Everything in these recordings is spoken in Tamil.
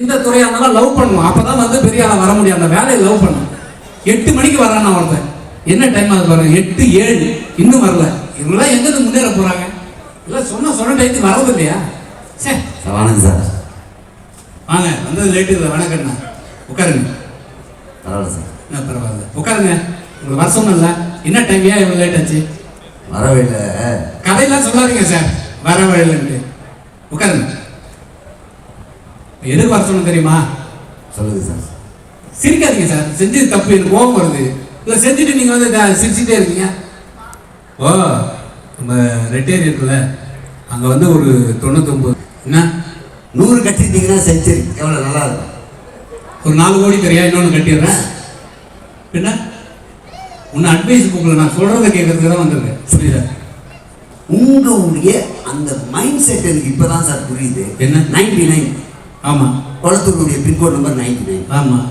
எந்த துறையா இருந்தாலும் லவ் பண்ணுவோம் அப்பதான் வந்து பெரிய ஆளா வர முடியும். அந்த வேலையை லவ் பண்ணும் எட்டு மணிக்கு வரான் ஒருத்தன். என்ன டைம் ஆகுது பாருங்க. எட்டு ஏழு. இன்னும் வரல. இவங்களாம் எங்கிருந்து முன்னேற போறாங்க? இல்லை சொன்ன சொன்ன டைத்துக்கு வரது இல்லையா? சே சார் வணக்கம் சார். வாங்க வந்தது லேட்டு இல்லை. வணக்கண்ணா உட்காருங்க. பரவாயில்ல சார். என்ன பரவாயில்ல. உட்காருங்க. உங்களுக்கு வர சொன்னல என்ன டைம் ஏன் இவ்வளோ லேட் ஆச்சு? வரவே இல்லை. கதையெல்லாம் சொல்லாதீங்க சார். வர வழியிலன்ட்டு உட்காருங்க. எதுக்கு வர சொன்ன தெரியுமா? சொல்லுங்க சார். சிரிக்காதீங்க சார். செஞ்சது தப்பு எனக்கு கோபம் வருது. இல்லை செஞ்சுட்டு நீங்கள் வந்து சிரிச்சுட்டே இருக்கீங்க. ஓ நம்ம ரெட்டேரி இருக்குல்ல அங்கே வந்து ஒரு தொண்ணூத்தொம்பது என்ன? நூறு கட்டிட்டீங்கன்னா செஞ்சுரி. எவ்வளோ நல்லா இருக்கும். ஒரு நாலு கோடி தெரியா இன்னொன்று கட்டிடுறேன். பின்ன? உன்னை அட்வைஸ் கொடுக்கல நான் சொல்கிறத கேட்கறதுக்கு தான் வந்திருக்கேன். புரியுதா? உங்களுடைய அந்த மைண்ட் செட் எனக்கு இப்பதான் சார் புரியுது. என்ன? நைன்டி நைன் ஆமாம் குளத்தூருடைய பின்கோட் நம்பர் நைன்டி நைன் ஆமாம்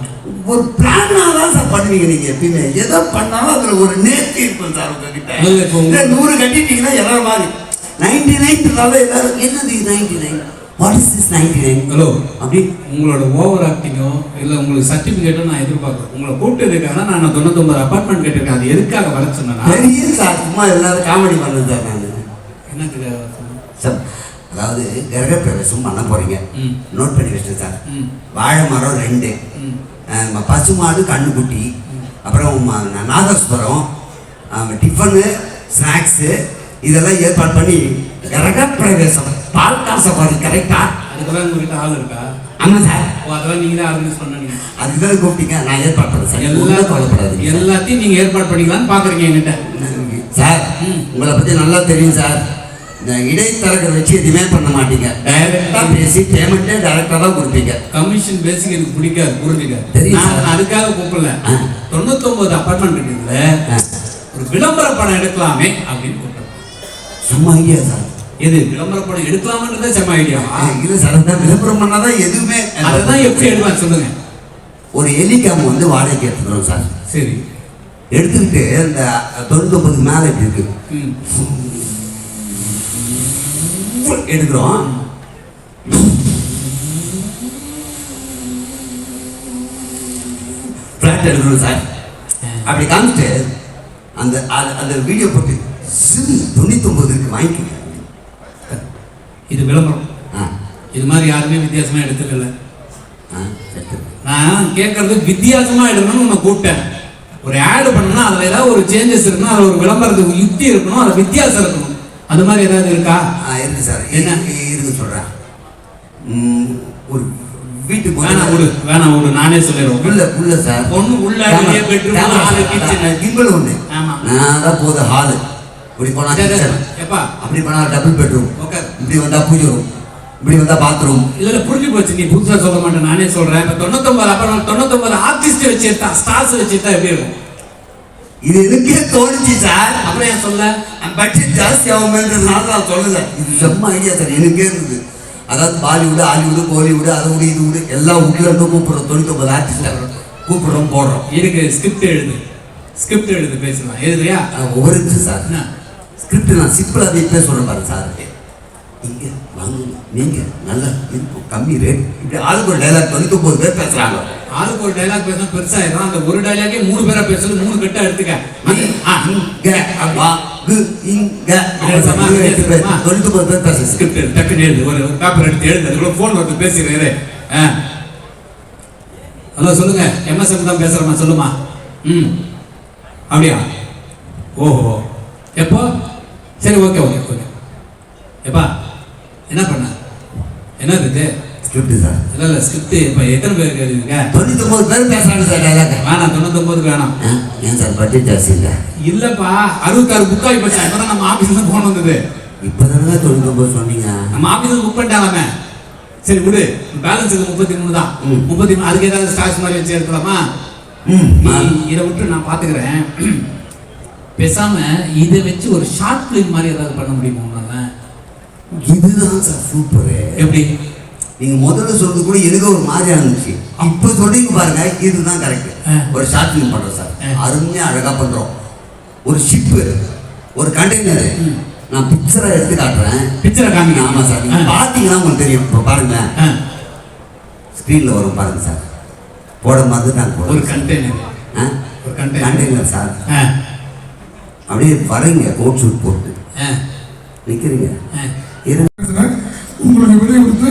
ஒரு பிளானாக தான் சார் பண்ணுவீங்க நீங்க எப்பயுமே. எதை பண்ணாலும் அதுல ஒரு நேர்த்தி இருக்கும் சார் உங்ககிட்ட. நூறு கட்டிட்டீங்கன்னா எல்லாரும் மாதிரி நைன்டி நைன்னால எல்லாரும் என்னது ninety nine what is this ninety nine hello அப்படி. உங்களோட ஓவர் ஆக்டிங்கோ இல்லை உங்களுக்கு சர்டிஃபிகேட்டோ நான் எதிர்பார்க்குறேன் உங்களை கூப்பிட்டு இருக்காங்க நான் தொண்ணூத்தொம்பது அப்பார்ட்மெண்ட் கட்டியிருக்கேன் அது எதுக்காக வர பெரிய சார் சும்மா எல்லாரும் காமெடி பண்ணது சார் நான். என்னத்துக்கு வர சொன்னேன்? சார் அதாவது கிரக பிரவேசம் பண்ண போறீங்க. ம். நோட் பண்ணி வச்சுட்டு சார் வாழை மரம் ரெண்டு. பசுமாடு கண்ணுக்குட்டி. அப்புறம் நாதஸ்வரம். டிஃபனு ஸ்நாக்ஸு இதெல்லாம் ஏற்பாடு பண்ணி கிரக பிரவேசம் பால் காசப்பாடு கரெக்டா அதுக்கெல்லாம் உங்ககிட்ட ஆள் இருக்கா? ஆமாம் சார். அதெல்லாம் நீங்க தான் ஆர்கனைஸ் பண்ணீங்க அதுதான் கூப்பிட்டீங்க. நான் ஏற்பாடு பண்ணேன் சார் எல்லா எல்லாம் கவலைப்படாதீங்க. எல்லாத்தையும் நீங்க ஏற்பாடு பண்ணிக்கலாம்னு பாக்குறீங்க என்கிட்ட. சார். உங்களை பற்றி நல்லா தெரியும் சார். இந்த இடைத்தரகரை வச்சு எதுவுமே பண்ண மாட்டீங்க. டைரக்டா டைரக்டாக பேசி பேமெண்ட்டே டைரக்டாக தான் கொடுப்பீங்க. கமிஷன் பேசிக் எனக்கு பிடிக்காது புரிஞ்சுக்க தெரியும் நான். அதுக்காக கூப்பிடல. ஆ. தொண்ணூத்தொன்பது அப்பார்ட்மெண்ட் இருக்குதுல. ஒரு விளம்பர படம் எடுக்கலாமே அப்படின்னு கூப்பிட்டேன். சும்மா ஐடியா சார் எது விளம்பர படம் எடுக்கலாமன்றதே செம்ம ஐடியாவா இல்லை சார் அதான் விளம்பரம் பண்ணாதான் எதுவுமே அதுதான் எப்படி எடுக்கலாம் சொல்லுங்க. ஒரு ஹெலிகாம் வந்து வாடகைக்கு எடுத்துக்கிறோம் சார் சரி. எடுத்துக்கிட்டு அந்த தொண்ணூத்தொம்பதுக்கு மேலே இப்படி இருக்கு. எடுக்கிறோம். ஃப்ளாட் எடுக்கிறோம் சார் அப்படி காமிச்சிட்டு அந்த அந்த வீடியோ போட்டு சிம் தொண்ணூத்தொம்பதுக்கு வாங்கிக்கோங்க. இது விளம்பரம். இது மாதிரி யாருமே வித்தியாசமா எடுத்துக்கல. நான் கேட்கறது வித்தியாசமா எடுக்கணும்னு உன்னை கூப்பிட்டேன். ஒரு ஆடு பண்ணனா அதுல ஏதாவது ஒரு சேஞ்சஸ் இருக்கணும் அதுல ஒரு விளம்பரத்துக்கு யுக்தி இருக்கணும் அதுல வித்தியாசம் இருக்கணும். அது மாதிரி ஏதாவது இருக்கா? ஆ இருக்கு சார். என்ன? இருக்கு சொல்கிறேன் ஒரு வீட்டுக்கு வேணாம் விடு. வேணாம் விடு. நானே சொல்லிடுவோம் உள்ள உள்ள சார். பொண்ணு உள்ள kitchen. கிம்பல் ஒன்று. நான் தான் போகுது ஹாலு இப்படி போனா சரி, கிச்சன். எப்பா? அப்படி போனா டபுள் பெட்ரூம் உட்கார். இப்படி வந்தா பூஜை ரூம் இப்படி வந்தா பாத்ரூம் இதுல புரிஞ்சு போச்சு. நீ புதுசா சொல்ல மாட்டேன் நானே சொல்றேன். இப்ப தொண்ணூத்தொன்பது அப்புறம் தொண்ணூத்தொன்பது ஆர்டிஸ்ட் வச்சிருந்தா ஸ்டார்ஸ் வச்சிருந்தா எப்படி இருக்கும்? இது எனக்கே தோணுச்சு சார். அப்புறம் ஏன் சொல்ல? பட்ஜெட் ஜாஸ்தி ஆகுமேன்றதுனால நான் சொல்லல இது செம்ம ஐடியா சார் எனக்கே இருந்தது அதாவது பாலிவுட் ஹாலிவுட் கோலிவுட் அதை விட இது விட எல்லாம் உள்ள இருந்து கூப்பிடுறோம் தொண்ணூத்தொம்பது ஆர்டிஸ்ட் கூப்பிடுறோம் போடுறோம் இதுக்கு ஸ்கிரிப்ட் எழுது ஸ்கிரிப்ட் எழுது பேசலாம் எழுதுறியா ஒவ்வொரு நிமிஷம் சார் ஸ்கிரிப்ட் நான் சிம்பிளாக வீட்டிலே சொல்கிறேன் பாருங்க சார் இங்கே வாங்குங்க நீங்கள் நல்லா இருக்கும் கம்மி ரேட் இப்படி ஆளுக்கு ஒரு டைலாக் தொண்ணூத்தொம்பது பேர் பேசுகிறாங்க ஆளுக்கு ஒரு டைலாக் பேசினா பெருசாயிரும் அந்த ஒரு டைலாக்கே மூணு பேரா பேசணும் மூணு கட்டா எடுத்துக்க தொண்ணூத்தொம்பது பேர் ஸ்கிரிப்ட் டக்குன்னு எழுது ஒரு பேப்பர் எடுத்து எழுது அதுக்குள்ள ஃபோன் வந்து பேசுகிறேன் ஹலோ சொல்லுங்க எம்எஸ்எம் தான் பேசுறமா சொல்லுமா. ம். அப்படியா? ஓஹோ. எப்போ? சரி ஓகே ஓகே ஓகே. எப்பா என்ன பண்ண? என்ன இருக்கு ஸ்கிரிப்ட் சார். இல்லை இல்லை ஸ்கிரிப்ட் இப்போ எத்தனை பேருக்கு எழுதிருக்க தொண்ணூத்தொம்பது பேர் பேசுகிறாங்க சார் டைலாக் வேணாம் தொண்ணூத்தொம்பதுக்கு வேணாம். ஏன் சார் பட்ஜெட் ஜாஸ்தி இல்லை? இல்லப்பா அறுபத்தாறு புக் ஆகி போச்சா நம்ம ஆபீஸ்ல இருந்து போன் வந்தது. இப்போ தானே தொண்ணூத்தொம்பது சொன்னீங்க. நம்ம ஆபீஸ்ல புக் பண்ணிட்டாலாமே சரி விடு. பேலன்ஸ் இது முப்பத்தி மூணு தான். முப்பத்தி மூணு அதுக்கு ஏதாவது ஸ்டாக்ஸ் மாதிரி வச்சு எடுக்கலாமா இதை விட்டு நான் பாத்துக்கிறேன். பேசாம இதை வச்சு ஒரு ஷார்ட் பிலிம் மாதிரி ஏதாவது பண்ண முடியுமா உன்னால? இதுதான் சார் சூப்பரு எப்படி? நீங்க முதல்ல சொல்றது கூட எனக்கு ஒரு மாதிரியா இருந்துச்சு. இப்போ சொல்றீங்க பாருங்க இதுதான் கரெக்ட். ஒரு ஷார்ட் ஃபிலிம் பண்றோம் சார். ஆ. அருமையா அழகா பண்றோம். ஒரு ஷிப்பு ஒரு கண்டெய்னர் ம். நான் பிக்சரா எடுத்து காட்டுறேன். பிக்சரை காமிங்க. ஆமா சார் நீங்க ஆ. பாத்தீங்கன்னா உங்களுக்கு தெரியும். இப்போ பாருங்களேன் ஆ. ஸ்க்ரீனில் வரும் பாருங்க சார். போடும் போது நான் ஒரு போடுறேன் கண்டெய்னர் ஆ? ஒரு கண்டெய்னர் கண்டெய்னர் சார். ஆ. அப்படியே வரீங்க கோட் ஷூட் போட்டு. ஆ. நிற்கிறீங்க உங்களுக்கு விடை கொடுத்து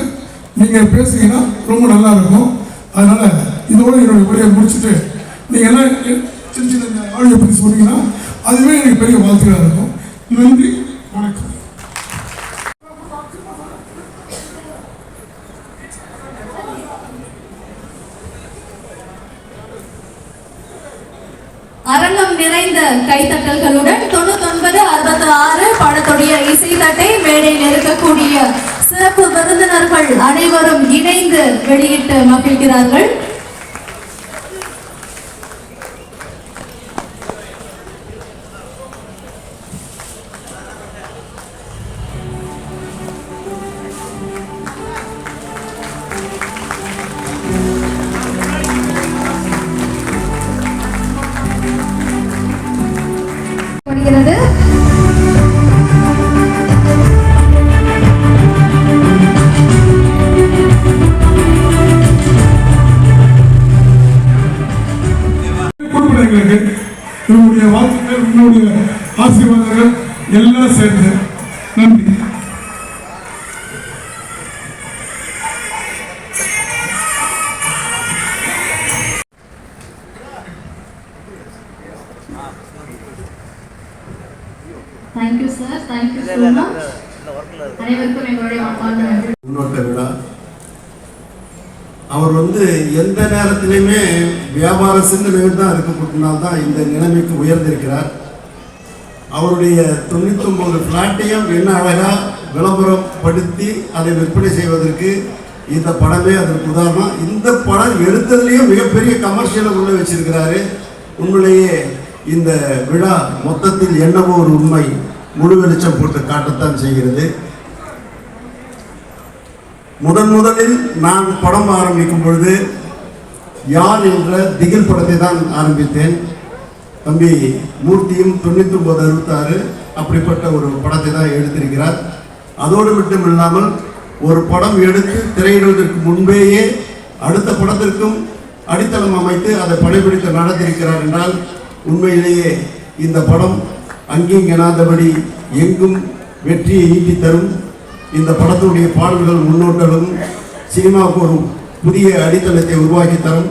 நீங்கள் பேசுனீங்கன்னா ரொம்ப நல்லா இருக்கும் அதனால் இதோட என்னுடைய உரையை முடிச்சுட்டு நீங்கள் என்ன சின்ன சின்ன ஆடியோ பற்றி சொன்னீங்கன்னா அதுவே எனக்கு பெரிய வாழ்த்துக்களாக இருக்கும். நன்றி வணக்கம். அரங்கம் நிறைந்த கைத்தட்டல்களுடன் தொண்ணூத்தொன்பது அறுபத்தி ஆறு படத்துடைய இசை தட்டை மேடையில் இருக்கக்கூடிய சிறப்பு விருந்தினர்கள் அனைவரும் இணைந்து வெளியிட்டு மகிழ்கிறார்கள். வருகிறது உன்னுடைய ஆசீர்வாதங்கள் எல்லாம் சேர்ந்து. நன்றி. Thank you sir thank you so much அனைவருக்கும் எங்களுடைய மனமார்ந்த நன்றி. முன்னோட்ட விழா. அவர் வந்து எந்த நேரத்திலையுமே வியாபார சிந்தனைகள் தான் இருக்கக்கூடியனால் தான் இந்த நிலைமைக்கு உயர்ந்திருக்கிறார். அவருடைய தொண்ணூத்தொம்பது பிளாட்டையும் என்ன அழகாக விளம்பரம் படுத்தி அதை விற்பனை செய்வதற்கு இந்த படமே அதற்கு உதாரணம். இந்த படம் எடுத்ததுலேயும் மிகப்பெரிய கமர்ஷியலை உள்ள வச்சிருக்கிறாரு. உண்மையிலேயே இந்த விழா மொத்தத்தில் என்னவோ ஒரு உண்மை முழு வெளிச்சம் போட்டு காட்டத்தான் செய்கிறது. முதன் முதலில் நான் படம் ஆரம்பிக்கும் பொழுது யார் என்ற திகில் படத்தை தான் ஆரம்பித்தேன். தம்பி மூர்த்தியும் தொண்ணூற்றி ஒன்பது அறுபத்தாறு அப்படிப்பட்ட ஒரு படத்தை தான் எடுத்திருக்கிறார். அதோடு மட்டும் இல்லாமல் ஒரு படம் எடுத்து திரையிடுவதற்கு முன்பேயே அடுத்த படத்திற்கும் அடித்தளம் அமைத்து அதை படைப்பிடித்து நடத்தியிருக்கிறார் என்றால் உண்மையிலேயே இந்த படம் அங்கீங்கனாதபடி எங்கும் வெற்றியை ஈட்டி தரும். இந்த படத்துடைய பாடல்கள் முன்னோட்டலும் சினிமாவுக்கு ஒரு புதிய அடித்தளத்தை உருவாக்கி தரும்.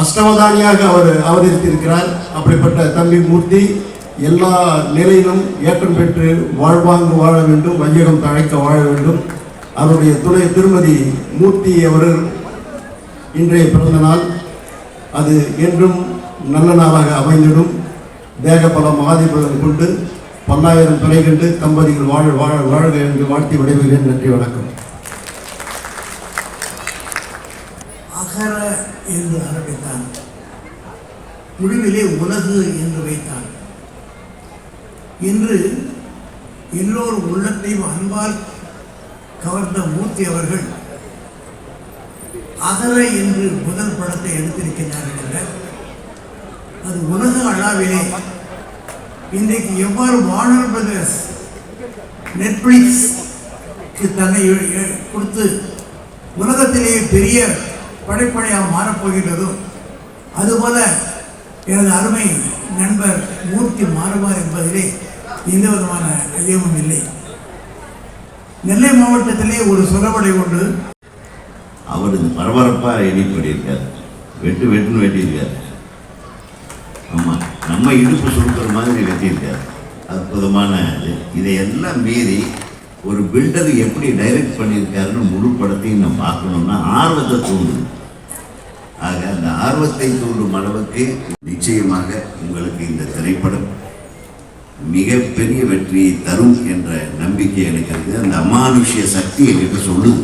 அஷ்டவதானியாக அவர் அவதரித்திருக்கிறார். அப்படிப்பட்ட தம்பி மூர்த்தி எல்லா நிலையிலும் ஏற்றம் பெற்று வாழ்வாங்கு வாழ வேண்டும் வையகம் தழைக்க வாழ வேண்டும். அவருடைய துணை திருமதி மூர்த்தி அவர்கள் இன்றைய பிறந்த நாள். அது என்றும் நல்ல நாளாக அமைந்திடும். தேக பல ஆதிபலம் கொண்டு பல்லாயிரம் பிழை கண்டு தம்பதிகள் வாழ வாழ வாழ்க என்று வாழ்த்தி விடைபெறுகிறேன். நன்றி வணக்கம். அகர என்று ஆரம்பித்தான். முடிவிலே உலகு என்று வைத்தான். இன்று எல்லோர் உள்ளத்தையும் அன்பால் கவர்ந்த மூர்த்தி அவர்கள் அகர என்று முதல் படத்தை எடுத்திருக்கிறார்கள் என்ற அது உலக அளவிலே இன்றைக்கு எவ்வாறு வார்னர் பிரதர்ஸ் நெட்ஃப்ளிக்ஸ் தன்னை கொடுத்து உலகத்திலேயே பெரிய படைப்படையாக மாறப்போகின்றதோ. அதுபோல எனது அருமை நண்பர் மூர்த்தி மாறுவார் என்பதிலே எந்த விதமான ஐயமும் இல்லை. நெல்லை மாவட்டத்திலே ஒரு சுரவடை உண்டு. அவர் பரபரப்பாக எடிட் பண்ணியிருக்காரு வெட்டு வெட்டுன்னு வெட்டியிருக்காரு. ஆமாம் நம்ம இடுப்பு சுருக்கிற மாதிரி வெட்டியிருக்காரு. அற்புதமான இது. இதையெல்லாம் மீறி ஒரு பில்டர் எப்படி டைரக்ட் பண்ணியிருக்காருன்னு முழு படத்தையும் நம்ம பார்க்கணுன்னா ஆர்வத்தை தூண்டுது. ஆக அந்த ஆர்வத்தை தூண்டும் அளவுக்கு நிச்சயமாக உங்களுக்கு இந்த திரைப்படம் மிகப்பெரிய வெற்றியை தரும் என்ற நம்பிக்கை எனக்கு இருக்குது. அந்த அமானுஷ்ய சக்தி என்கிட்ட சொல்லுது.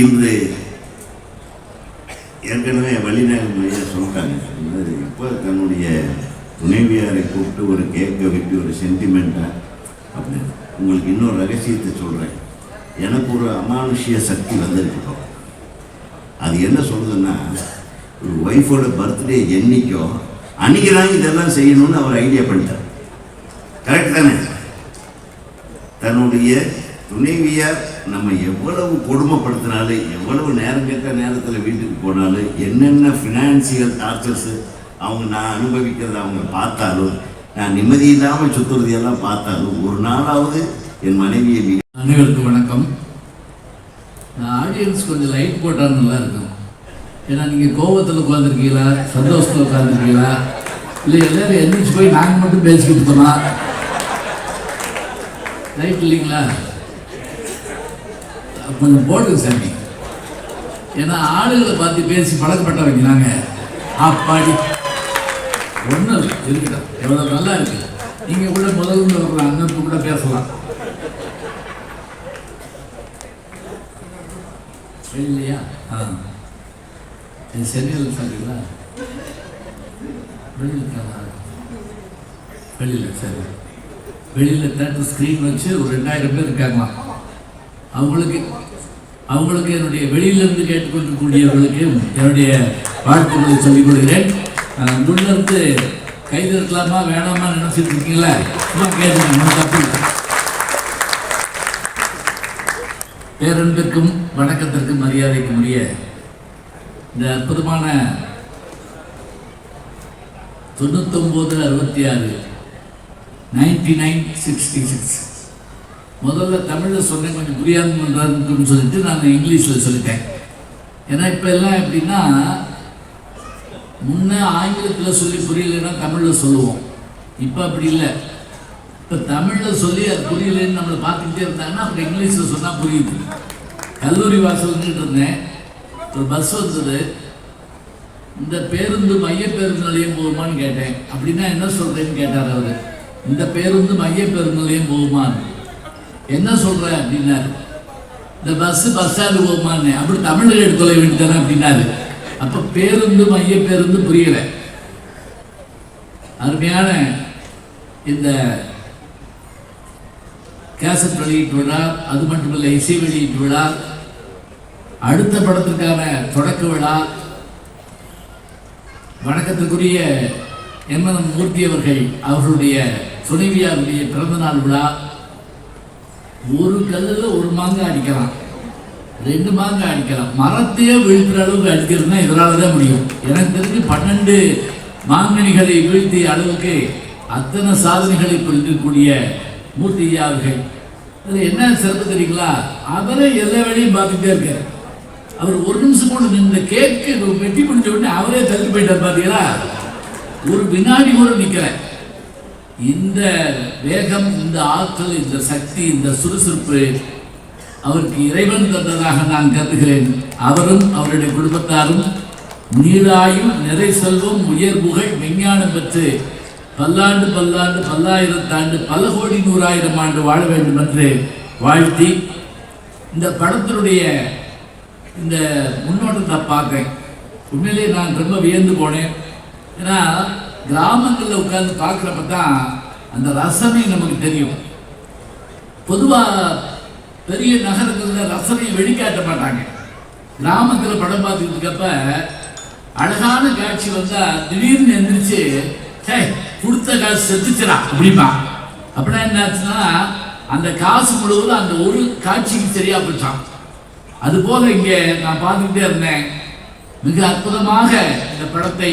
இன்று ஏற்கனவே வழிநகர் சொல்லிட்டாங்க. இப்போ தன்னுடைய துணைவியாரை கூப்பிட்டு ஒரு கேட்க வெட்டி ஒரு சென்டிமெண்ட்டாக அப்படின்னு. உங்களுக்கு இன்னொரு ரகசியத்தை சொல்கிறேன் எனக்கு ஒரு அமானுஷ்ய சக்தி வந்திருக்கு அது என்ன சொல்லுதுன்னா ஒரு ஒய்ஃபோட பர்த்டே என்னைக்கோ அன்னைக்கு தான் இதெல்லாம் செய்யணும்னு அவர் ஐடியா பண்ணிட்டார். கரெக்ட் தானே? தன்னுடைய துணைவியார் நம்ம எவ்வளவு கொடுமைப்படுத்தினாலும் எவ்வளவு நேரம் கேட்ட நேரத்தில் வீட்டுக்கு போனாலும் என்னென்ன ஃபினான்சியல் டார்ச்சர்ஸு அவங்க நான் அனுபவிக்கிறத அவங்க பார்த்தாலும் நான் நிம்மதி இல்லாமல் சுற்றுறதையெல்லாம் பார்த்தாலும் ஒரு நாளாவது என் மனைவியை அனைவருக்கும் வணக்கம். நான் ஆடியன்ஸ் கொஞ்சம் லைட் போட்டால் நல்லா இருக்கும். ஏன்னா நீங்கள் கோபத்தில் உட்காந்துருக்கீங்களா சந்தோஷத்தில் உட்காந்துருக்கீங்களா இல்லை எல்லாரும் எந்திரிச்சு போய் நாங்கள் மட்டும் பேசிக்கிட்டு போனா லைட் இல்லைங்களா? கொஞ்சம் போடுங்க சாமி. ஏன்னா ஆளுகளை பார்த்து பேசி பழக்கப்பட்டவங்க நாங்கள் அப்பாடி. ஒன்றும் இருக்கட்டும். எவ்வளோ நல்லா இருக்குது நீங்கள் கூட முதல்ல வர்ற அண்ணன் கூட பேசலாம். வெளியிலையா ஆ. இது சென்னையில் சாரிங்களா வெளியில் இருக்காங்களா வெளியில் சரி. வெளியில் தேட்டர் ஸ்க்ரீன் வச்சு ஒரு ரெண்டாயிரம் பேர் இருக்காங்களாம் அவங்களுக்கு அவங்களுக்கு என்னுடைய வெளியிலிருந்து கேட்டுக்கொண்டிருக்கூடியவர்களுக்கு என்னுடைய வாழ்த்துக்களை சொல்லிக் அஹ், முன்னிருந்து கைது இருக்கலாமா வேணாமா நினைச்சிட்டு இருக்கீங்களா? கேட்டுக்கணும் தப்பு இல்லை. பேரன்பிற்கும் வணக்கத்திற்கும் மரியாதைக்கும் உரிய இந்த அற்புதமான தொண்ணூத்தொம்பது அறுபத்தி ஆறு நைன்டி நைன் சிக்ஸ்டி சிக்ஸ். முதல்ல தமிழில் சொன்னேன் கொஞ்சம் புரியாதுன்னு சொல்லிட்டு நான் இங்கிலீஷில் சொல்லிட்டேன். ஏன்னா இப்போ எல்லாம் எப்படின்னா முன்னே ஆங்கிலத்தில் சொல்லி புரியலைன்னா தமிழில் சொல்லுவோம். இப்போ அப்படி இல்லை. இப்போ தமிழில் சொல்லி அது புரியலன்னு நம்மளை பார்த்துக்கிட்டே இருந்தாங்கன்னா அப்புறம் இங்கிலீஷில் சொன்னால் புரியுது. கல்லூரி வாசல் வந்துட்டு இருந்தேன். ஒரு பஸ் வந்தது. இந்த பேருந்து மைய பேருந்து நிலையம் போகுமான்னு கேட்டேன். அப்படின்னா என்ன சொல்கிறேன்னு கேட்டார் அவர். இந்த பேருந்து மைய பேருந்து நிலையம் போகுமான்னு. என்ன சொல்கிற அப்படின்னாரு. இந்த பஸ்ஸு பஸ் ஸ்டாண்டு போகுமான்னு. அப்படி தமிழில் எடுத்து வேண்டியதானே அப்படின்னாரு. அப்போ பேருந்து மைய பேருந்து புரியலை. அருமையான இந்த கேசட் வெளியீட்டு விழா அது மட்டுமல்ல இசை வெளியீட்டு விழா அடுத்த படத்திற்கான தொடக்க விழா வணக்கத்துக்குரிய எம்என் மூர்த்தி அவர்கள் அவர்களுடைய துணைவியாருடைய பிறந்தநாள் விழா. ஒரு கல்லில் ஒரு மாங்காய் அடிக்கலாம் ரெண்டு மாங்காய் அடிக்கலாம். மரத்தையே வீழ்த்துற அளவுக்கு அடிக்கிறதுனா இதனால தான் முடியும். எனக்கு தெரிஞ்சு பன்னெண்டு மாங்கனிகளை வீழ்த்திய அளவுக்கு அத்தனை சாதனைகளை புரிந்திருக்கக்கூடிய மூர்த்தி ஐயா அவர்கள் என்ன சிறப்பு தெரியுங்களா? அவரே எல்லா வேலையும் பார்த்துட்டே இருக்கார். அவர் ஒரு நிமிஷம் கூட இந்த கேக்கு வெட்டி முடிஞ்ச உடனே அவரே தள்ளி போயிட்டார் பார்த்தீங்களா ஒரு வினாடி கூட நிற்கிற இந்த வேகம் இந்த ஆற்றல் இந்த சக்தி இந்த சுறுசுறுப்பு அவருக்கு இறைவன் தந்ததாக நான் கருதுகிறேன். அவரும் அவருடைய குடும்பத்தாரும் நீராயும் நிறை செல்வம் உயர் புகழ் விஞ்ஞானம் பெற்று பல்லாண்டு பல்லாண்டு பல்லாயிரத்தாண்டு பல கோடி நூறாயிரம் ஆண்டு வாழ வேண்டும் என்று வாழ்த்தி இந்த படத்தினுடைய இந்த முன்னோட்டத்தை பார்க்க. உண்மையிலேயே நான் ரொம்ப வியந்து போனேன். ஏன்னா கிராமங்களில் உட்காந்து பார்க்குறப்ப தான் அந்த ரசனை நமக்கு தெரியும். பொதுவாக பெரிய நகரங்களில் ரசனையை வெளிக்காட்ட மாட்டாங்க. கிராமத்தில் படம் பார்த்துக்கிட்டு இருக்கப்ப அழகான காட்சி வந்தால் திடீர்னு எந்திரிச்சு சே கொடுத்த காசு செத்துச்சுடா அப்படிமா அப்படின்னா என்ன ஆச்சுன்னா அந்த காசு முழுவதும் அந்த ஒரு காட்சிக்கு சரியா போச்சான் அது போல இங்கே நான் பார்த்துக்கிட்டே இருந்தேன். மிக அற்புதமாக இந்த படத்தை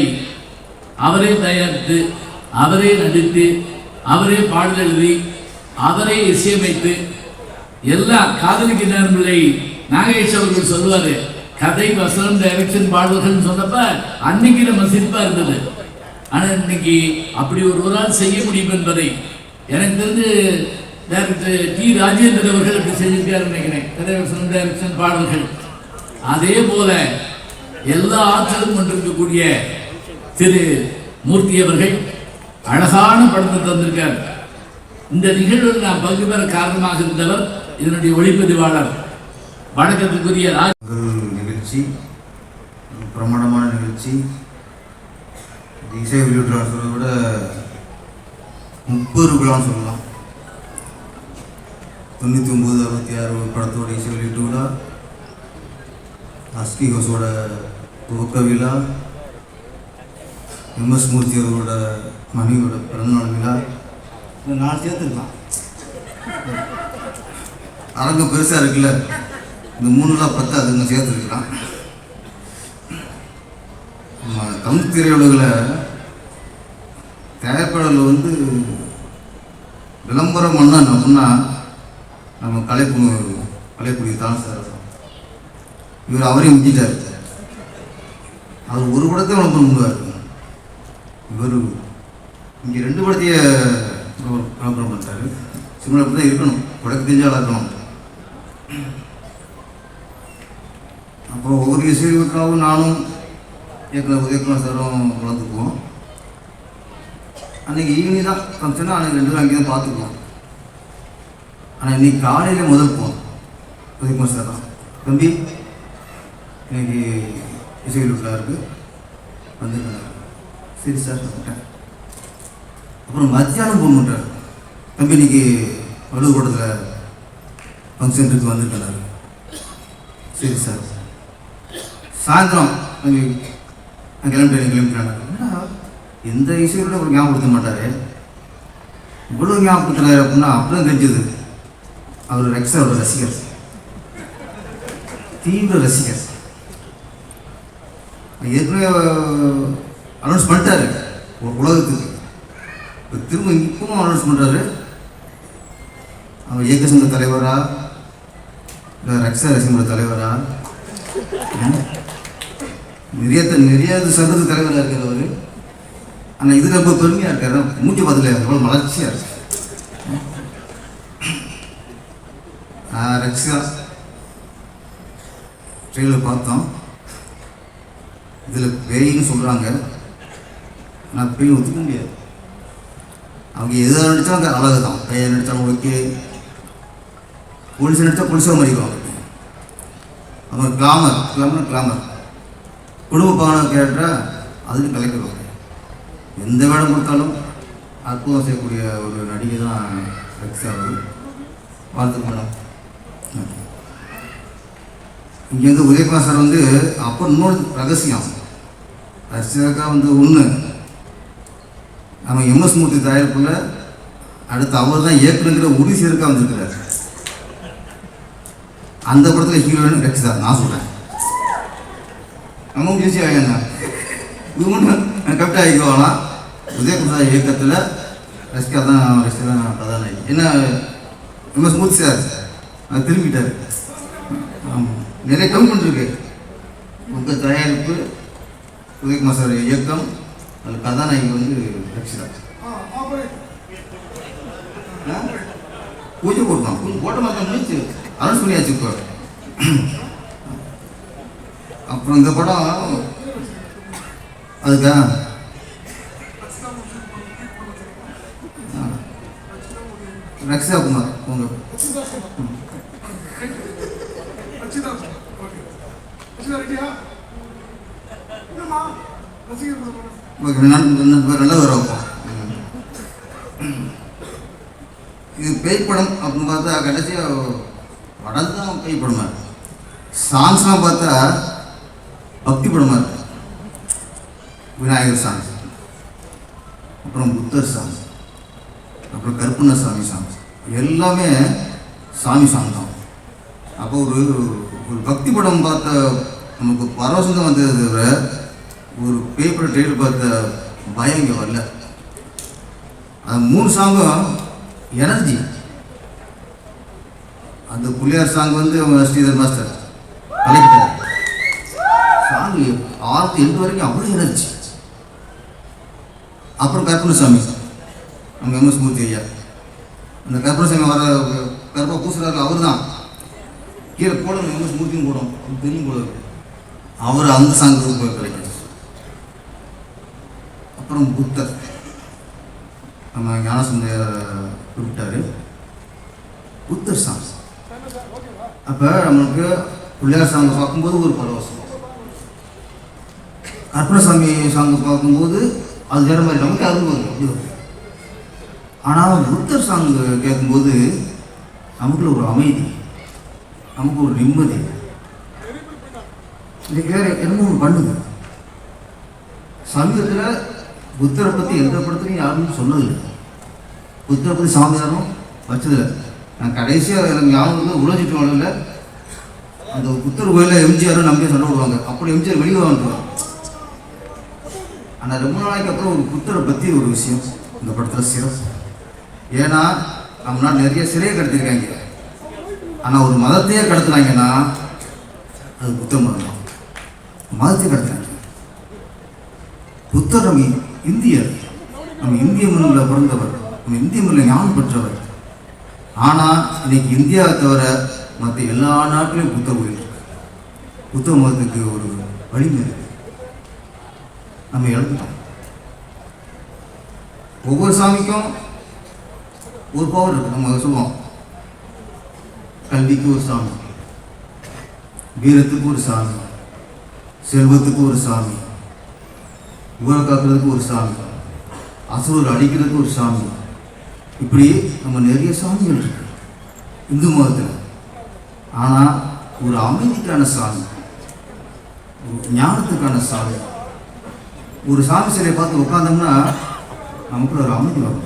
அவரே தயாரித்து அவரே நடித்து அவரே பாடல் எழுதி அவரே இசையமைத்து எல்லா காதலிக்கு நேரங்களை நாகேஷ் அவர்கள் சொல்லுவார் கதை வசனம் டைரக்ஷன் பாடல்கள் சொன்னப்ப அன்னைக்கு நம்ம சிரிப்பா இருந்தது. ஆனால் இன்னைக்கு அப்படி ஒரு ஒரு ஆள் செய்ய முடியும் என்பதை எனக்கு தெரிஞ்சு டேரக்டர் டி ராஜேந்திரன் அவர்கள் அப்படி செஞ்சிருக்காரு நினைக்கிறேன். கதை டைரக்ஷன் பாடல்கள். அதே போல எல்லா ஆற்றலும் கொண்டிருக்கக்கூடிய திரு மூர்த்தி அவர்கள் அழகான படத்தை தந்திருக்கார். இந்த நிகழ்வில் நான் பங்கு பெற காரணமாக இருந்தவர் இதனுடைய ஒளிப்பதிவாளர். வணக்கத்துக்குரிய நிகழ்ச்சி பிரமாண்டமான நிகழ்ச்சி. இசை வெளியிட்டுறான்னு சொல்கிறத விட முப்பது விழான்னு சொல்லலாம். தொண்ணூற்றி ஒம்பது அறுபத்தி ஆறு படத்தோட இசை வெளியீட்டு விழா அஸ்கி ஹோஸோட துவக்க விழா எம்எஸ் மூர்த்தி அவரோட மனைவியோட பிறந்தநாள் விழா நான் நாலு சேர்த்துக்கலாம் அரங்கம் பெருசாக இருக்குல்ல. இந்த மூணுலாம் பத்து அதுங்க சேர்த்துருக்கலாம். தமிழ் திரையுலகில் தயாரிப்பாளர்கள் வந்து விளம்பரம் பண்ண சொன்னால் நம்ம கலைப்பு கலைக்குடி தான் சார் இவர் அவரையும் முடிஞ்சிட்டார் அவர் ஒரு படத்தை விளம்பரம் பண்ணுவார் இவர் இங்கே ரெண்டு படத்தைய விளம்பரம் பண்ணிட்டாரு. சிம்லா அப்படி தான் இருக்கணும். படக்கு தெரிஞ்சாலாக இருக்கணும். அப்போ ஒவ்வொரு இசை நானும் இயக்குனர் இயக்குனர் சாரும் கலந்துக்குவோம். அன்றைக்கி ஈவினிங் தான். ஃபங்க்ஷனாக அன்றைக்கி ரெண்டு பேரும் அங்கே தான் பார்த்துக்குவோம். ஆனால் இன்னைக்கு காலையில் முதல் போவோம் உதயகுமார் சார் தான். தம்பி இன்னைக்கு இசை விழா இருக்குது வந்துருக்காங்க சரி சார் சொல்லிட்டேன் அப்புறம் மத்தியானம் போக மாட்டார் தம்பி இன்னைக்கு வலுக்கூடத்தில் ஃபங்க்ஷன் இருக்கு வந்துருக்காரு சரி சார். சாயந்தரம் தம்பி நான் கிளம்பிட்டேன் கிளம்பிட்டேன் என்னடா, எந்த இசையோட ஒரு ஞாபகப்படுத்த மாட்டார்? இவ்வளோ ஞாபகப்படுத்துறாரு அப்படின்னா அப்படிதான் தெரிஞ்சது. அவர் ரெக்ஸரோட ரசிகர். தீவிர ரசிகர். ஏற்கனவே அனௌன்ஸ் பண்ணிட்டாரு ஒரு உலகத்துக்கு. இப்போ திரும்ப இப்பவும் அனௌன்ஸ் பண்ணுறாரு அவர் இயக்க சங்க தலைவரா? இல்லை ரக்ஷா ரசிகங்களோட தலைவரா? நிறைய த- நிறைய சங்கத்து தலைவராக இருக்கார் அவர் ஆனால் இது ரொம்ப பெருமையாக இருக்காரு. மூச்சு பதில் அவ்வளோ மலர்ச்சியாக இருக்கு. ஆ, ரக்ஷா. ட்ரெயிலில் பார்த்தோம். இதில் பேயின்னு சொல்கிறாங்க ஆனால் பேய் ஒத்துக்க முடியாது. அவங்க எதாக நடித்தாலும் அந்த அழகு தான். பேயை நடித்தாலும் ஓகே. போலீஸ் நடித்தா போலீஸாக மதிக்குவாங்க அப்புறம் கிளாமர். Glamour glamour. குடும்ப பானம் கேட்டால் அதுக்கு கலைக்கிறாங்க எந்த வேடம் கொடுத்தாலும் அற்புதம் செய்யக்கூடிய ஒரு நடிகை தான் ரக்ஷா வாழ்த்து மேடம் இங்கேருந்து உதயகுமார் சார் வந்து அப்போ இன்னொரு ரகசியம். ரசிகா வந்து ஒன்று நம்ம எம்எஸ் மூர்த்தி தயாரிப்புல அடுத்து அவர் தான் இயக்குனுங்கிற உறுதி சேர்க்க வந்திருக்கிறார். அந்த படத்தில் ஹீரோயின் ரக்ஷிதா நான் சொல்கிறேன் நம்ம ஜெயிச்சு ஆகியா இவங்க கரெக்டாக ஆகிக்குவாங்களாம் உதயகுமார் இயக்கத்தில் ரசிகா தான் ரசிகா தான் கதாநாயகி என்ன எம்எஸ் மூர்த்தி சார் அது திரும்பிட்டார். ஆமாம் நிறைய கமிட்மெண்ட் இருக்கு. உங்கள் தயாரிப்பு உதயகுமார் சார் இயக்கம் அதில் கதாநாயகி வந்து ரக்ஷிதா? பூஜை போட்டோம் பூஜை போட்ட மாதிரி முடிச்சு அனௌன்ஸ் பண்ணியாச்சு இப்போ. அப்புறம் இந்த படம் அதுக்கா ஆ. ரக்ஷிதா குமார் உங்க ரச்சிதா ஓகே ரச்சிதா ரெடியா என்னம்மா ரசிகர் கூட வரும் இது பேய் படம் அப்படின்னு பார்த்தா கடைசியாக படம் தான் பேய் படமா? இருக்கு சாங்ஸ்லாம் பார்த்தா பக்தி படமாக இருக்கு விநாயகர் சாங்ஸ் அப்புறம் புத்தர் சாங்ஸ் அப்புறம் கருப்பண்ணசாமி சாங்ஸ் எல்லாமே சாமி சாங் தான். அப்போ ஒரு ஒரு பக்தி படம் பார்த்த நமக்கு பரவசம் தான் வந்தது தவிர ஒரு பேப்பர் டெய்லர் பார்த்த பயம் இங்கே வரல. அந்த மூணு சாங்கும் எனர்ஜி அந்த புள்ளியார் சாங் வந்து அவங்க ஸ்ரீதர் மாஸ்டர் கலெக்டர் ஆறு எண்டு வரைக்கும் அவ்வளோ எனர்ஜி. அப்புறம் கற்பனசாமி நம்ம எம்எஸ் மூர்த்தி ஐயா. அந்த கற்பனசாமி வர கற்பா பூசுறாரு அவர் தான் கீழே போடணும் எம்எஸ் மூர்த்தியும் போடும் தெரியும் போல அவர் அந்த சாங் கிடைக்கும் அப்புறம் புத்தர். நம்ம ஞானசுந்தர் குறிப்பிட்டாரு. புத்தர் சாங்ஸ் அப்போ நம்மளுக்கு பிள்ளையார் சாங்ஸ் பார்க்கும்போது ஒரு பரவசம். கற்பனசாமி சாங் பார்க்கும்போது அது வேற மாதிரி நமக்கு அது ஒரு இது ஆனால் புத்தர் சாங் கேட்கும்போது நமக்குள்ள ஒரு அமைதி. நமக்கு ஒரு நிம்மதி. இன்னைக்கு வேற என்னமோ ஒன்று பண்ணுது. சமீபத்தில் புத்தரை பற்றி எந்த படத்துலையும் யாரும் சொன்னதில்லை. புத்தரை பற்றி சாமியாரும் வச்சதில்லை. நான் கடைசியாக எனக்கு ஞாபகம் உழைச்சிட்டு உலகிட்டு வரல அந்த புத்தர் கோயிலில் எம்ஜிஆரும் நம்பியை சண்டை விடுவாங்க அப்படி எம்ஜிஆர் வெளியே வந்துருவாங்க ஆனால் ரொம்ப நாளைக்கு அப்புறம் ஒரு புத்தரை பற்றி ஒரு விஷயம் இந்த படத்தில் சிறப்பு. ஏன்னா நம்ம நாள் நிறைய சிறையை கடத்திருக்காங்க ஆனால் ஒரு மதத்தையே கடத்துனாங்கன்னா அது புத்த மதம் தான். மதத்தை கடத்துறாங்க. புத்தர் நம்ம இந்தியர். நம்ம இந்திய மண்ணில் பிறந்தவர். நம்ம இந்திய மண்ணில் ஞானம் பெற்றவர். ஆனால் இன்னைக்கு இந்தியாவை தவிர மற்ற எல்லா நாட்டிலையும் புத்த கோயில் இருக்கு புத்த மதத்துக்கு ஒரு வலிமை இருக்குது நம்ம இழந்துட்டோம் ஒவ்வொரு சாமிக்கும் ஒரு பவர் இருக்கு. நம்ம சொல்லுவோம். கல்விக்கு ஒரு சாமி வீரத்துக்கு ஒரு சாமி செல்வத்துக்கு ஒரு சாமி ஊரை காக்கிறதுக்கு ஒரு சாமி அசுரர் அடிக்கிறதுக்கு ஒரு சாமி. இப்படி நம்ம நிறைய சாமிகள் இருக்கு. இந்து மதத்தில். ஆனால் ஒரு அமைதிக்கான சாமி ஞானத்துக்கான சாமி. ஒரு சாமி சிலையை பார்த்து உட்காந்தோம்னா நமக்குள்ள ஒரு அமைதி வரும்.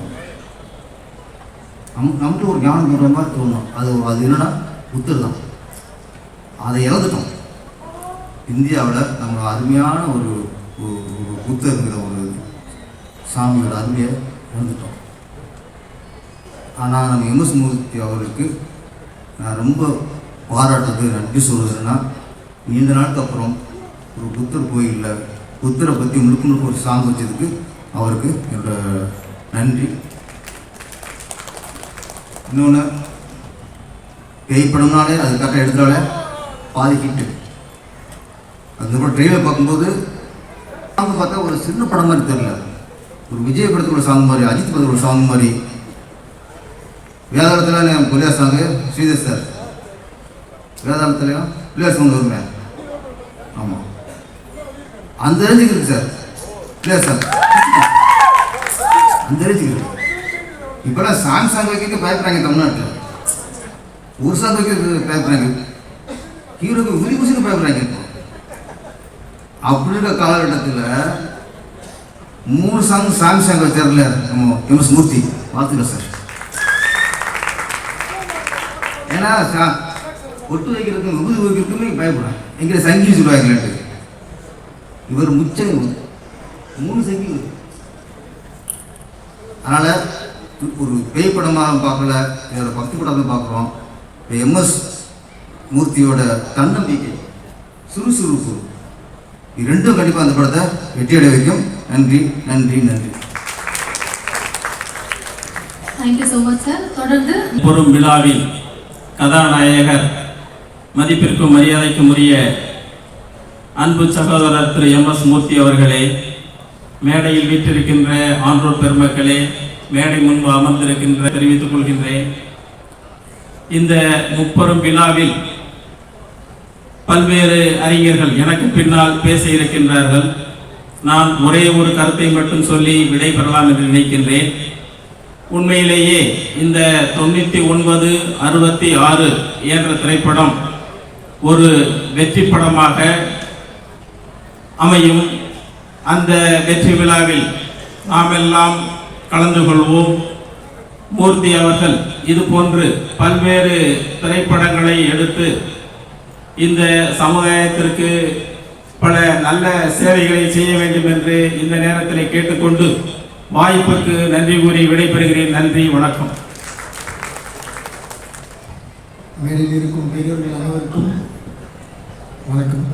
நம் நமக்கு ஒரு ஞானம் வர்ற மாதிரி தோணும். அது அது என்னன்னா புத்தர் தான் அதை இழந்துட்டோம். இந்தியாவில் நம்ம அருமையான ஒரு ஒரு ஒரு புத்தருங்கிற ஒரு சாமியோட அருமையை இழந்துட்டோம். ஆனால் நம்ம எம்எஸ் மூர்த்தி அவருக்கு நான் ரொம்ப பாராட்டுறது நன்றி சொல்கிறதுன்னா நீண்ட நாளுக்கு அப்புறம் ஒரு புத்தர் கோயிலில் புத்தரை பற்றி முழுக்க முழுக்க ஒரு சாங் வச்சதுக்கு அவருக்கு என்னோட நன்றி. இன்னொன்று பேய் படம்னாலே அது கரெக்டாக எடுத்தாலே பாதி ஹிட்டு அந்த ட்ரெயிலர் பார்க்கும்போது சாங் பார்த்தா ஒரு சின்ன படம் மாதிரி தெரியல. ஒரு விஜய் படத்துக்கு ஒரு சாங் மாதிரி அஜித் படத்துக்கு ஒரு சாங் மாதிரி. வேதாளத்தில் புலியா சாங்கு ஸ்ரீதர் சார். வேதாளத்துலையும் பிள்ளையார் சாங் வருமே. ஆமாம் அந்த ரேஞ்சுக்கு இருக்கு சார் இல்லை சார் அந்த ரேஞ்சுக்கு இருக்கு. இப்போலாம் சாங் சாங் வைக்க பயப்படுறாங்க தமிழ்நாட்டில். ஒரு சாங் வைக்கிறது பயப்படுறாங்க. ஹீரோக்கு உரி குசிக்கு பயப்படுறாங்க இப்போ. அப்படி காலகட்டத்தில் மூணு சாங் சாங் சாங் வச்சார்ல நம்ம எம்எஸ் மூர்த்தி. வாழ்த்துக்கள் சார் ஏன்னா சா- ஒட்டு வைக்கிறதுக்கும் விபூதி வைக்கிறதுக்குமே பயப்படுறேன் எங்கிட்ட சங்கி சொல்லுவாங்களான்ட்டு இவர் முச்சம் மூணு சங்கி அதனால் ஒரு பேய் படமாக பார்க்கல இதோட பக்தி படமாக பார்க்குறோம். இப்போ எம்எஸ் மூர்த்தியோட தன்னம்பிக்கை சுறுசுறுப்பு. இது ரெண்டும் கண்டிப்பாக அந்த படத்தை வெற்றியடைய வைக்கும். நன்றி நன்றி நன்றி. தொடர்ந்து விழாவில் கதாநாயகர் மதிப்பிற்கும் மரியாதைக்கும் உரிய அன்பு சகோதரர் திரு எம் எஸ் மூர்த்தி அவர்களே மேடையில் வீற்றிருக்கின்ற ஆன்றோர் பெருமக்களே மேடை முன்பு அமர்ந்திருக்கின்ற தெரிவித்துக் கொள்கின்றேன். இந்த முப்பெரும் விழாவில் பல்வேறு அறிஞர்கள் எனக்கு பின்னால் பேச இருக்கின்றார்கள். நான் ஒரே ஒரு கருத்தை மட்டும் சொல்லி விடைபெறலாம் என்று நினைக்கின்றேன். உண்மையிலேயே இந்த தொண்ணூற்றி ஒன்பது அறுபத்தி ஆறு என்ற திரைப்படம் ஒரு வெற்றி படமாக அமையும். அந்த வெற்றி விழாவில் நாம் எல்லாம் கலந்து கொள்வோம். மூர்த்தி அவர்கள் இது போன்று பல்வேறு திரைப்படங்களை எடுத்து இந்த சமுதாயத்திற்கு பல நல்ல சேவைகளை செய்ய வேண்டும் என்று இந்த நேரத்தில் கேட்டுக்கொண்டு வாய்ப்புக்கு நன்றி கூறி விடைபெறுகிறேன். நன்றி வணக்கம். மேலில் இருக்கும் பெரியவர்கள் அனைவருக்கும் வணக்கம்.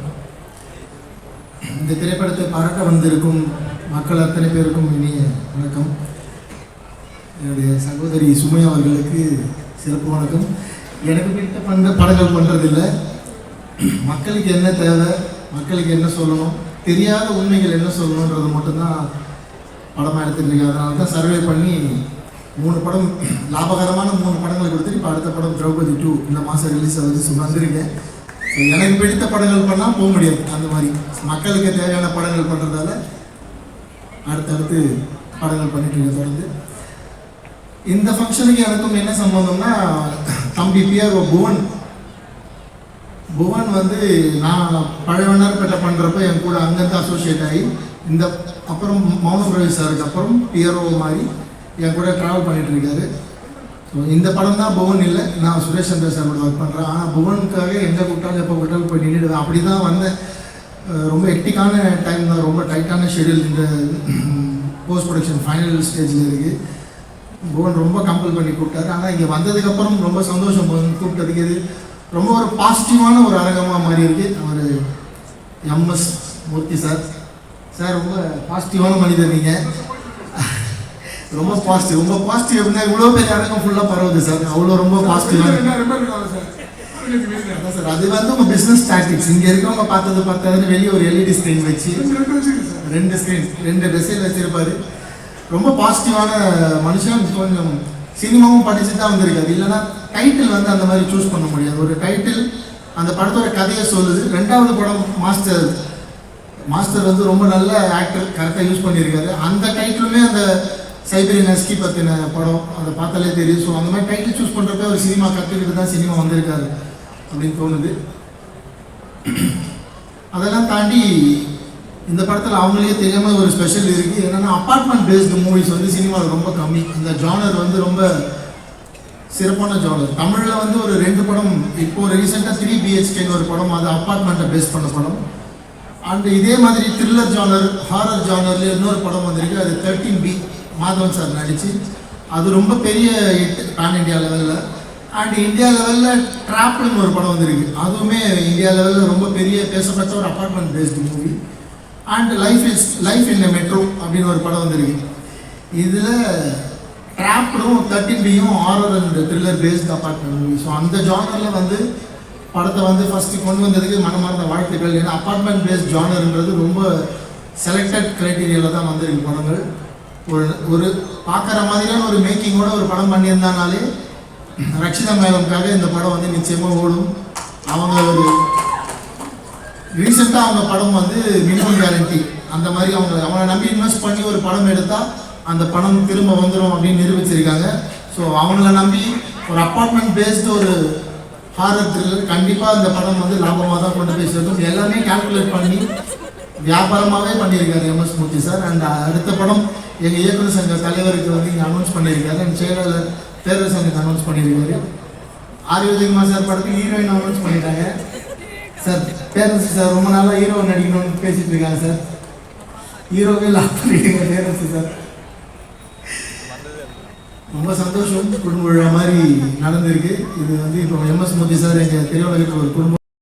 இந்த திரைப்படத்தை பார்க்க வந்திருக்கும் மக்கள் அத்தனை பேருக்கும் இனிய வணக்கம். என்னுடைய சகோதரி சுமை அவர்களுக்கு சிறப்பு வணக்கம். எனக்கு பிடித்த பண்ண படங்கள் பண்ணுறதில்ல மக்களுக்கு என்ன தேவை மக்களுக்கு என்ன சொல்லணும் தெரியாத உண்மைகள் என்ன சொல்லணுன்றது மட்டும்தான் படமாக எடுத்துட்டு இருக்கேன். அதனால தான் சர்வே பண்ணி மூணு படம் லாபகரமான மூணு படங்களை கொடுத்துட்டு இப்போ அடுத்த படம் திரௌபதி டூ இந்த மாதம் ரிலீஸ் ஆகுது வந்திருக்கேன். எனக்கு பிடித்த படங்கள் பண்ணால் போக முடியாது. அந்த மாதிரி. மக்களுக்கு தேவையான படங்கள் பண்ணுறதால அடுத்தடுத்து படங்கள் பண்ணிட்டு இருக்கேன் தொடர்ந்து. இந்த ஃபங்க்ஷனுக்கு எனக்கும் என்ன சம்பந்தம்னா தம்பி பிஆர் புவன். புவன் வந்து நான் பழையவனார்பேட்டை பண்ணுறப்ப என் கூட அங்கேருந்து அசோசியேட் ஆகி இந்த அப்புறம் மௌன பிரவேசாருக்கு அப்புறம் பிஆர்ஓ மாதிரி என் கூட ட்ராவல் பண்ணிட்டு இருக்காரு. ஸோ இந்த படம் தான் புவன் இல்லை. நான் சுரேஷ் சந்திர சார் ஒர்க் பண்ணுறேன் ஆனால் புவனுக்காக எங்கே கூப்பிட்டாலும் எப்போ கூப்பிட்டாலும் போய் நின்றுடுவேன். அப்படி தான் வந்தேன் ரொம்ப எக்டிக்கான டைம் தான். ரொம்ப டைட்டான ஷெடியூல் இந்த போஸ்ட் ப்ரொடக்ஷன் ஃபைனல் ஸ்டேஜில் இருக்குது புவன் ரொம்ப கம்பல் பண்ணி கூப்பிட்டாரு. ஆனால் இங்கே வந்ததுக்கப்புறம் ரொம்ப சந்தோஷம் கூப்பிட்டதுக்கு இது ரொம்ப ஒரு பாசிட்டிவான ஒரு அரங்கமாக மாறி இருக்கு. அவர் எம்எஸ் மூர்த்தி சார். சார் ரொம்ப பாசிட்டிவான மனிதர் நீங்கள் ரொம்ப பாசிட்டிவ் ரொம்ப பாசிட்டிவ் அப்படின்னா இவ்வளோ பெரிய அரங்கம் ஃபுல்லாக பரவுது சார். அவ்வளோ ரொம்ப பேர் இருக்காங்க சார். அது வந்து உங்கள் பிஸ்னஸ் டாக்டிக்ஸ் இங்கே இருக்கவங்க பார்த்தது பார்த்ததுன்னு வெளியே ஒரு எல்இடி ஸ்க்ரீன் வச்சு ரெண்டு ஸ்க்ரீன் ரெண்டு டிசைன் வச்சிருப்பாரு. ரொம்ப பாசிட்டிவான மனுஷன். கொஞ்சம் சினிமாவும் படிச்சு தான் வந்திருக்காரு. இல்லைன்னா டைட்டில் வந்து அந்த மாதிரி சூஸ் பண்ண முடியாது. ஒரு டைட்டில் அந்த படத்தோட கதையை சொல்லுது. ரெண்டாவது படம் மாஸ்டர் மாஸ்டர் வந்து ரொம்ப நல்ல ஆக்டர் கரெக்டாக யூஸ் பண்ணியிருக்காரு. அந்த டைட்டிலுமே அந்த சைபரியன் எஸ்கி பற்றின படம் அதை பார்த்தாலே தெரியும். ஸோ அந்த மாதிரி டைட்டில் சூஸ் பண்ணுறப்ப ஒரு சினிமா கற்றுக்கிட்டு தான் சினிமா வந்திருக்காரு அப்படின்னு தோணுது. அதெல்லாம் தாண்டி இந்த படத்தில் அவங்களே தெரியாமல் ஒரு ஸ்பெஷல் இருக்குது என்னென்னா அப்பார்ட்மெண்ட் பேஸ்டு மூவிஸ் வந்து சினிமாவில் ரொம்ப கம்மி. இந்த ஜானர் வந்து ரொம்ப சிறப்பான ஜானர் தமிழில் வந்து ஒரு ரெண்டு படம் இப்போது ரீசெண்டாக த்ரீ பிஹெச்கேன்னு ஒரு படம் அது அப்பார்ட்மெண்ட்டை பேஸ் பண்ண படம். அண்ட் இதே மாதிரி த்ரில்லர் ஜானர் ஹாரர் ஜானர்லேயே இன்னொரு படம் வந்திருக்கு. அது தேர்ட்டீன் பி மாதவன் சார் நடிச்சு அது ரொம்ப பெரிய ஹிட் பேன் இந்தியா லெவலில் அண்ட் இந்தியா லெவலில் ட்ராப்னு ஒரு படம் வந்திருக்கு. அதுவுமே இந்தியா லெவலில் ரொம்ப பெரிய பேசப்பட்ட ஒரு apartment based movie and life is life in metro அப்படின்னு ஒரு படம் வந்திருக்கு. இதில் ட்ராப்டும் தேர்ட்டின் பியும் horror and thriller based apartment movie so அந்த ஜானரில் வந்து படத்தை வந்து ஃபஸ்ட்டு கொண்டு வந்ததுக்கு மனமார்ந்த வாழ்த்துக்கள். ஏன்னா அப்பார்ட்மெண்ட் பேஸ்ட் ஜானருன்றது ரொம்ப செலக்டட் க்ரைட்டீரியாவில் தான் வந்திருக்கு படங்கள். ஒரு ஒரு பார்க்குற மாதிரியான ஒரு மேக்கிங்கோட ஒரு படம் பண்ணியிருந்தானாலே ரக்ஷிதா மேடம்காக இந்த படம் வந்து நிச்சயமாக ஓடும். அவங்க ஒரு ரீசெண்டாக அவங்க படம் வந்து மினிமம் கேரண்டி அந்த மாதிரி அவங்க அவங்கள நம்பி இன்வெஸ்ட் பண்ணி ஒரு படம் எடுத்தால் அந்த பணம் திரும்ப வந்துடும் அப்படின்னு நிரூபிச்சிருக்காங்க. ஸோ அவங்கள நம்பி ஒரு அப்பார்ட்மெண்ட் பேஸ்டு ஒரு ஹாரர் த்ரில்லர் கண்டிப்பாக இந்த படம் வந்து லாபமாக தான் கொண்டு போய் சேர்க்கும். எல்லாமே கால்குலேட் பண்ணி வியாபாரமாகவே பண்ணியிருக்காரு எம்எஸ் மூர்த்தி சார். அண்ட் அடுத்த படம் எங்கள் இயக்குநர் சங்க தலைவருக்கு வந்து இங்கே அனௌன்ஸ் பண்ணியிருக்காரு. அண்ட் செயலாளர் தேர்தல் சங்கத்தை அனௌன்ஸ் பண்ணியிருக்காரு. ஆரியகுமார் சார் படத்துக்கு ஹீரோயின் அனௌன்ஸ் பண்ணிட்டாங்க. சார் பேரண்ட்ஸ் சார் ரொம்ப நாளாக ஹீரோ நடிக்கணும்னு பேசிட்டு இருக்காங்க சார். ஹீரோவே லாக் பண்ணிட்டீங்க பேரண்ட்ஸ் சார். ரொம்ப சந்தோஷம். குடும்ப விழா மாதிரி நடந்திருக்கு. இது வந்து இப்போ எம்எஸ் மோதி சார் எங்கள் திரையுலகத்தில் ஒரு குடும்பம்